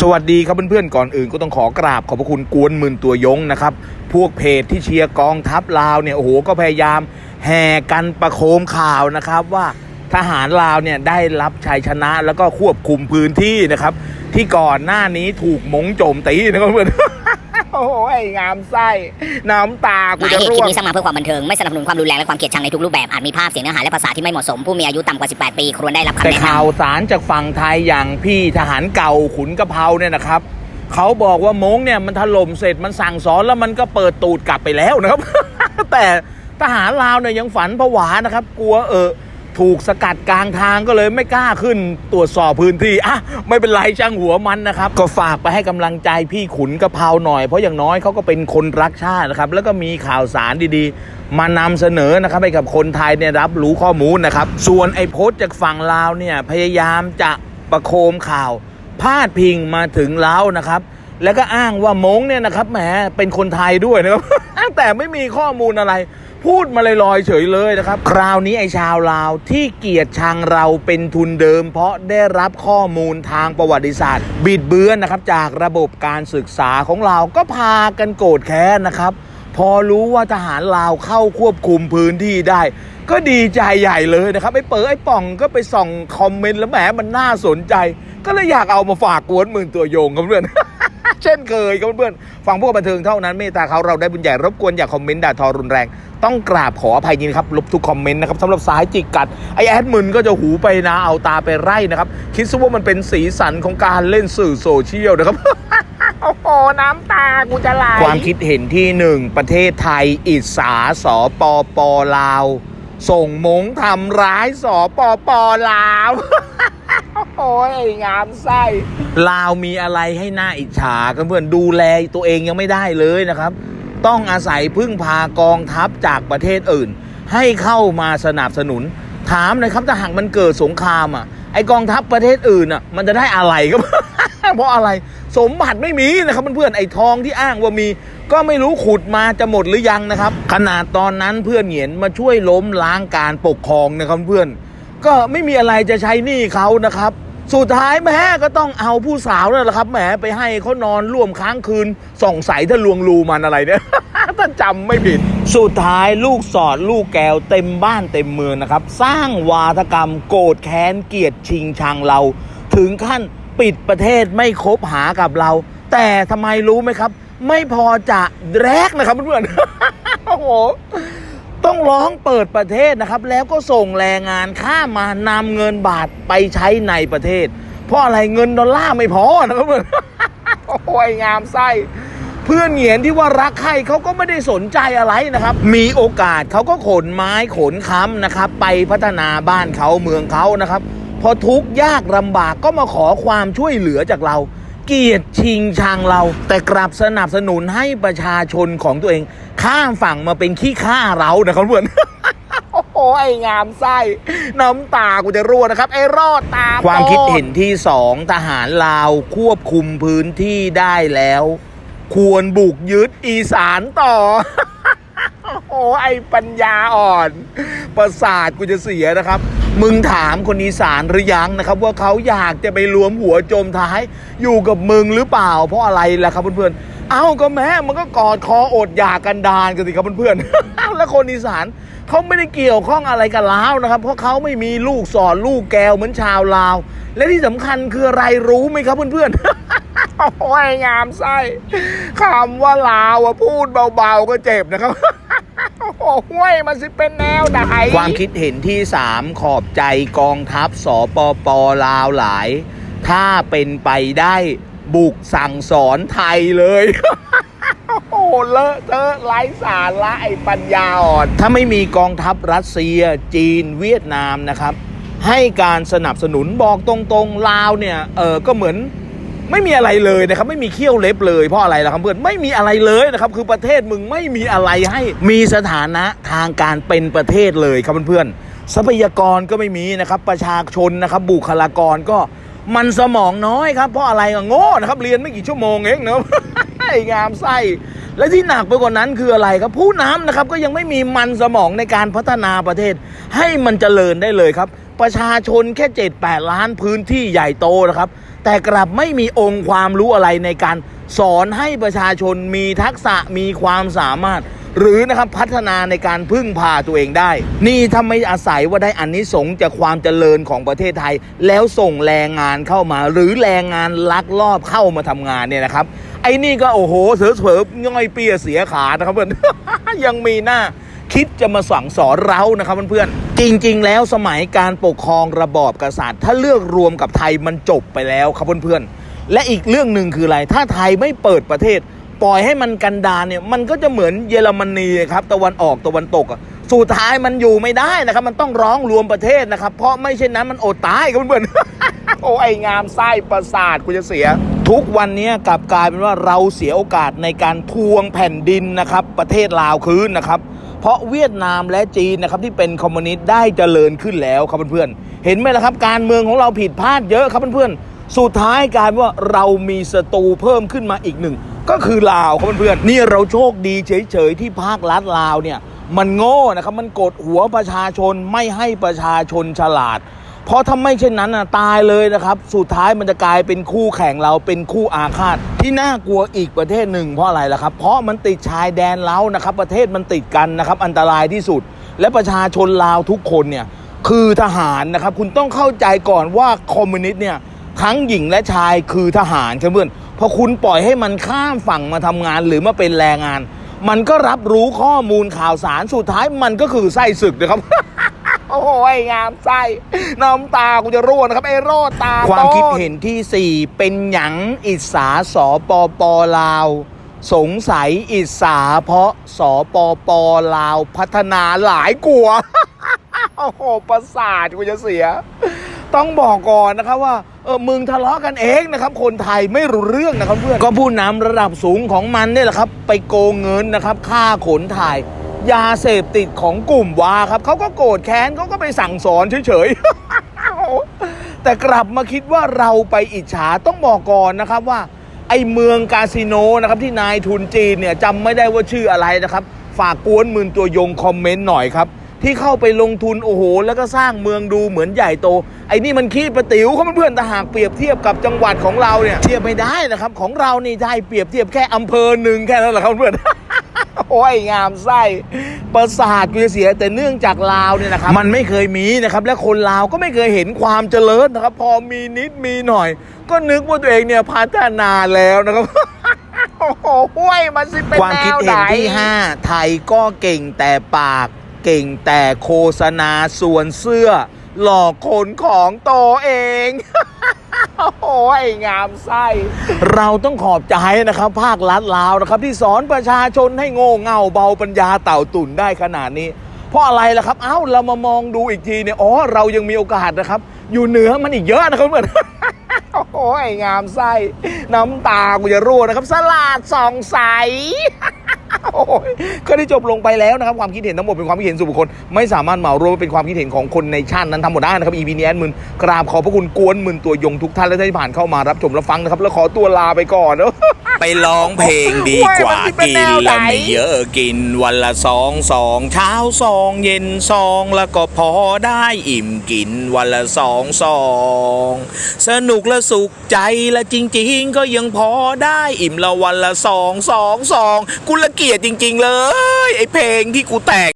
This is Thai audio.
สวัสดีครับเพื่อนๆก่อนอื่นก็ต้องขอกราบขอบพระคุณกวนหมื่นตัวยงนะครับ พวกเพจที่เชียร์กองทัพลาวเนี่ยโอ้โหก็พยายามแห่กันประโคมข่าวนะครับว่าทหารลาวเนี่ยได้รับชัยชนะแล้วก็ควบคุมพื้นที่นะครับ ที่ก่อนหน้านี้ถูกมงโจมตีนะครับเพื่อน ยงามไส้ น้ำตาหกูมายจะเหตุคร่ลิวปงนี้สร้างมาเพื่อความบันเทิงไม่สนับสนุนความรุนแรงและความเกลียดชังในทุกรูปแบบอาจมีภาพเสียงเนื้อหาและภาษาที่ไม่เหมาะสมผู้มีอายุต่ำกว่า 18 ปีควรได้รับคำแต่แนะนำข่าวสารจากฝั่งไทยอย่างพี่ทหารเก่าขุนกะเพราเนี่ยนะครับ เขาบอกว่ามงเนี่ยมันถล่มเสร็จมันสั่งสอนแล้วมันก็เปิดตูดกลับไปแล้วนะครับ แต่ทหารลาวเนี่ยยังฝันผวานะครับ กลัวเออ ถูกสกัดกลางทางก็เลยไม่กล้าขึ้นตรวจสอบพื้นที่อะไม่เป็นไรช่างหัวมันนะครับ ก็ฝากไปให้กำลังใจพี่ขุนกะเพราหน่อย เพราะอย่างน้อยเขาก็เป็นคนรักชาตินะครับ แล้วก็มีข่าวสารดีๆ มานำเสนอนะครับให้กับคนไทยเนี่ยรับรู้ข้อมูลนะครับ ส่วนไอ้โพสต์จากฝั่งลาวเนี่ยพยายามจะประโคมข่าวพาดพิงมาถึงลาวนะครับ แล้วก็อ้างว่ามงเนี่ยนะครับแหมเป็นคนไทยด้วยนะครับ แต่ไม่มีข้อมูลอะไร พูดมาลอยๆเฉยเลยนะครับ คราวนี้ไอ้ชาวลาวที่เกลียดชังเราเป็นทุนเดิม เพราะได้รับข้อมูลทางประวัติศาสตร์ บิดเบือนนะครับจากระบบการศึกษาของเราก็พากันโกรธแค้นนะครับ พอรู้ว่าทหารลาวเข้าควบคุมพื้นที่ได้ก็ดีใจใหญ่เลยนะครับไอ้เป๋อไอ้ป่องก็ไปส่องคอมเมนต์แล้วแหมมันน่าสนใจ ก็เลยอยากเอามาฝากกวนมื่นตัวโยงครับเพื่อน เช่นเคยครับเพื่อนๆฟังพวกบันเทิงเท่านั้นเมตตาเขาเราได้บุญใหญ่รบกวนอย่าคอมเมนต์ด่าทอรุนแรง ต้องกราบขออภัยจริงนะครับลบทุกคอมเมนต์นะครับสำหรับสายจิกกัดไอแอดมึนก็จะหูไปนะเอาตาไปไร่นะครับคิดซะว่ามันเป็นสีสันของการเล่นสื่อโซเชียลนะครับโอ้โห น้ำตา กูจะไหล ความคิดเห็นที่หนึ่งประเทศไทย อิสาสปปลาว ส่งมงทำร้ายสปปลาว โอ้ยงามไส้ลาวมีอะไรให้หน้าอิจฉากันเพื่อนดูแลตัวเองยังไม่ได้เลยนะครับ ต้องอาศัยพึ่งพากองทัพจากประเทศอื่น ให้เข้ามาสนับสนุน ถามหน่อยครับถ้าหากมันเกิดสงครามอะไอกองทัพประเทศอื่นอะ มันจะได้อะไรครับเพราะอะไรสมบัติไม่มีนะครับเพื่อนๆไอ้ทองที่อ้างว่ามี ก็ไม่รู้ขุดมาจะหมดหรือยังนะครับ ขนาดตอนนั้นเพื่อนเหงียนมาช่วยล้มล้างการปกครองนะครับเพื่อนก็ไม่มีอะไรจะใช้หนี้เขานะครับ สุดท้ายแม่ก็ต้องเอาผู้สาวนั่นแหละครับแหมไปให้เขานอนร่วมค้างคืนส่องใสถ้าลวงลูมันอะไรเนี่ย ถ้าจำไม่ผิด สุดท้ายลูกสอดลูกแก้วเต็มบ้านเต็มเมืองนะครับ สร้างวาทกรรมโกรธแค้นเกลียดชิงชังเรา ถึงขั้นปิดประเทศไม่คบหากับเรา แต่ทำไมรู้ไหมครับ ไม่พอจะแรกนะครับเพื่อนๆโอ้โห ต้องร้องเปิดประเทศนะครับ แล้วก็ส่งแรงงานข้ามมานำเงินบาทไปใช้ในประเทศ เพราะอะไรเงินดอลลาร์ไม่พอนะครับเพื่อนโอ้ยงามไส้เพื่อนเหงียนที่ว่ารักใครเขาก็ไม่ได้สนใจอะไรนะครับ มีโอกาสเขาก็ขนไม้ขนค้ำนะครับ ไปพัฒนาบ้านเขาเมืองเขานะครับ พอทุกข์ยากลำบากก็มาขอความช่วยเหลือจากเรา เกลียดชิงชังเรา แต่กลับสนับสนุนให้ประชาชนของตัวเอง ข้ามฝั่งมาเป็นขี้ข้าเรานะครับเพื่อนโอ้โหไอ้งามไส้ น้ำตากูจะรั่วนะครับ ไอ้รอดตาความคิดเห็นที่สองทหารลาวควบคุมพื้นที่ได้แล้ว ควรบุกยึดอีสานต่อโอ้ไอปัญญาอ่อน ประสาทกูจะเสียนะครับ มึงถามคนอีสานหรือยังนะครับ ว่าเขาอยากจะไปรวมหัวโจมท้าย อยู่กับมึงหรือเปล่า เพราะอะไรล่ะครับเพื่อนๆเอ้าก็แม่มันก็กอดคออดอยากกันดานกันสิครับเพื่อนๆแล้วคนอีสานเขาไม่ได้เกี่ยวข้องอะไรกับลาวนะครับ เพราะเขาไม่มีลูกสอนลูกแก้วเหมือนชาวลาว และที่สำคัญคืออะไรรู้ไหมครับเพื่อนๆโอ้ยงามไส้คำว่าลาวอะพูดเบาๆก็เจ็บนะครับ โอ้โหห้วยมันสิเป็นแนวไหนความคิดเห็นที่ 3 ขอบใจกองทัพสปปลาวหลาย ถ้าเป็นไปได้บุกสั่งสอนไทยเลย โอ้โหเลอะเทอะไร้สาระไอ้ปัญญาอ่อน ถ้าไม่มีกองทัพรัสเซียจีนเวียดนามนะครับ ให้การสนับสนุนบอกตรงๆลาวเนี่ยเออก็เหมือน ไม่มีอะไรเลยนะครับไม่มีเขี้ยวเล็บเลยเพราะอะไรล่ะครับเพื่อนไม่มีอะไรเลยนะครับคือประเทศมึงไม่มีอะไรให้ มีสถานะทางการเป็นประเทศเลยครับเพื่อนๆทรัพยากรก็ไม่มีนะครับประชาชนนะครับบุคลากรก็มันสมองน้อยครับเพราะอะไรอะโง่นะครับเรียนไม่กี่ชั่วโมงเองเนาะไอ้งามไส้และที่หนักไปกว่านั้นคืออะไรครับ ผู้นำนะครับก็ยังไม่มีมันสมองในการพัฒนาประเทศ ให้มันเจริญได้เลยครับ ประชาชนแค่7 8ล้านพื้นที่ใหญ่โตนะครับ แต่กลับไม่มีองค์ความรู้อะไรในการสอนให้ประชาชนมีทักษะมีความสามารถ หรือนะครับพัฒนาในการพึ่งพาตัวเองได้ นี่ถ้าไม่อาศัยว่าได้อันนี้สงส์จากความเจริญของประเทศไทย แล้วส่งแรงงานเข้ามา หรือแรงงานลักลอบเข้ามาทำงานเนี่ยนะครับ ไอ้นี่ก็โอ้โหเสือเสือย่อยเปียเสียขานะครับเพื่อนยังมีหน้าคิดจะมาสั่งสอนเรานะครับเพื่อนๆ จริง ๆ แล้วสมัยการปกครองระบอบกษัตริย์ ถ้าเลือกรวมกับไทยมันจบไปแล้วครับเพื่อนๆ และอีกเรื่องหนึ่งคืออะไร ถ้าไทยไม่เปิดประเทศ ปล่อยให้มันกันดารเนี่ยมันก็จะเหมือนเยอรมนีครับตะวันออกตะวันตกอะสุดท้ายมันอยู่ไม่ได้นะครับ มันต้องร้องรวมประเทศนะครับ เพราะไม่เช่นนั้นมันอดตายครับเพื่อนๆโอ้ไองามไส้ประสาทกูจะเสียทุกวันนี้กลับกลายเป็นว่าเราเสียโอกาสในการทวงแผ่นดินนะครับ ประเทศลาวคืนนะครับ เพราะเวียดนามและจีนนะครับที่เป็นคอมมิวนิสต์ได้เจริญขึ้นแล้วครับเพื่อนๆเห็นไหมล่ะครับ การเมืองของเราผิดพลาดเยอะครับเพื่อนๆสุดท้ายกลายว่าเรามีศัตรูเพิ่มขึ้นมาอีกหนึ่งก็คือลาวครับเพื่อนๆนี่เราโชคดีเฉยๆที่ภาครัฐลาวเนี่ยมันโง่นะครับมันกดหัวประชาชนไม่ให้ประชาชนฉลาด เพราะถ้าไม่เช่นนั้นนะตายเลยนะครับ สุดท้ายมันจะกลายเป็นคู่แข่งเราเป็นคู่อาฆาตที่น่ากลัวอีกประเทศหนึ่งเพราะอะไรล่ะครับ เพราะมันติดชายแดนเรานะครับ ประเทศมันติดกันนะครับ อันตรายที่สุด และประชาชนลาวทุกคนเนี่ยคือทหารนะครับ คุณต้องเข้าใจก่อนว่าคอมมิวนิสต์เนี่ยทั้งหญิงและชายคือทหารครับเพื่อนพอคุณปล่อยให้มันข้ามฝั่งมาทำงานหรือมาเป็นแรงงาน มันก็รับรู้ข้อมูลข่าวสารสุดท้ายมันก็คือไส้ศึกนะครับ โอ้โหไอ้งามไส้น้ำตากูจะร่วงนะครับไอ้โรดตาความคิดเห็นที่ 4 เป็นหยังอิสาสปปลาว สงสัยอิสาเพราะสปปลาวพัฒนาหลายกลัวาโอ้โหประสาทกูจะเสีย ต้องบอกก่อนนะครับว่าเออมึงทะเลาะกันเองนะครับ คนไทยไม่รู้เรื่องนะครับเพื่อนก็ผู้นำระดับสูงของมันเนี่ยแหละครับ ไปโกงเงินนะครับ ค่าขนถ่าย ยาเสพติดของกลุ่มวาครับเขาก็โกรธแค้นเขาก็ไปสั่งสอนเฉยๆ แต่กลับมาคิดว่าเราไปอิจฉาต้องบอกก่อนนะครับว่า ไอเมืองคาสิโนนะครับที่นายทุนจีนเนี่ยจำไม่ได้ว่าชื่ออะไรนะครับ ฝากกวนหมื่นตัวยงคอมเมนต์หน่อยครับ ที่เข้าไปลงทุนโอ้โห แล้วก็สร้างเมืองดูเหมือนใหญ่โต ไอ้นี่มันขี้ประติ๋วเขาเพื่อนแต่หากเปรียบเทียบกับจังหวัดของเราเนี่ยเทียบไม่ได้นะครับ ของเรานี่ได้เปรียบเทียบแค่อำเภอหนึ่งแค่นั้นแหละครับเพื่อน โอ้ยงามไส้ประสาทกูจะเสียแต่เนื่องจากลาวเนี่ยนะครับ มันไม่เคยมีนะครับ และคนลาวก็ไม่เคยเห็นความเจริญนะครับ พอมีนิดมีหน่อย ก็นึกว่าตัวเองเนี่ยพัฒนาแล้วนะครับโอ้โหห้วยมันสิเป็นความคิดเห็นที่5ไทยก็เก่งแต่ปากเก่งแต่โฆษณาส่วนเสื้อ หลอกคนของตัวเอง โอ้ยงามไส้ เราต้องขอบใจนะครับ ภาครัฐลาวนะครับ ที่สอนประชาชนให้โง่เง่าเบาปัญญาเต่าตุ่นได้ขนาดนี้ เพราะอะไรล่ะครับ เอ้าเรามามองดูอีกทีเนี่ยอ๋อเรายังมีโอกาสนะครับ อยู่เหนือมันอีกเยอะนะครับเพื่อนโอ้ยงามไส้ น้ำตากูจะรั่วนะครับ สลาดสองใส โอ้ยก็ได้จบลงไปแล้วนะครับความคิดเห็นทั้งหมดเป็นความคิดเห็นส่วนบุคคลไม่สามารถเหมารวมว่าเป็นความคิดเห็นของคนในชาตินั้นทั้งหมดได้นะครับ EP นี้แอดมึนกราบขอบพระคุณกวนมึนตัวยงทุกท่านและท่านที่ผ่านเข้ามารับชมรับฟังนะครับแล้วขอตัวลาไปก่อนเนอะไปร้องเพลงดีกว่ากินแนวไหนละไม่เยอะกินวันละสองสองเช้าสองเย็นสองแล้วก็พอได้อิ่มกินวันละสองสองสนุกและสุขใจและจริง ๆ ก็ยังพอได้อิ่มละวันละสองสองสองกูละเกียดจริง ๆ เลย ไอเพลงที่กูแต่ง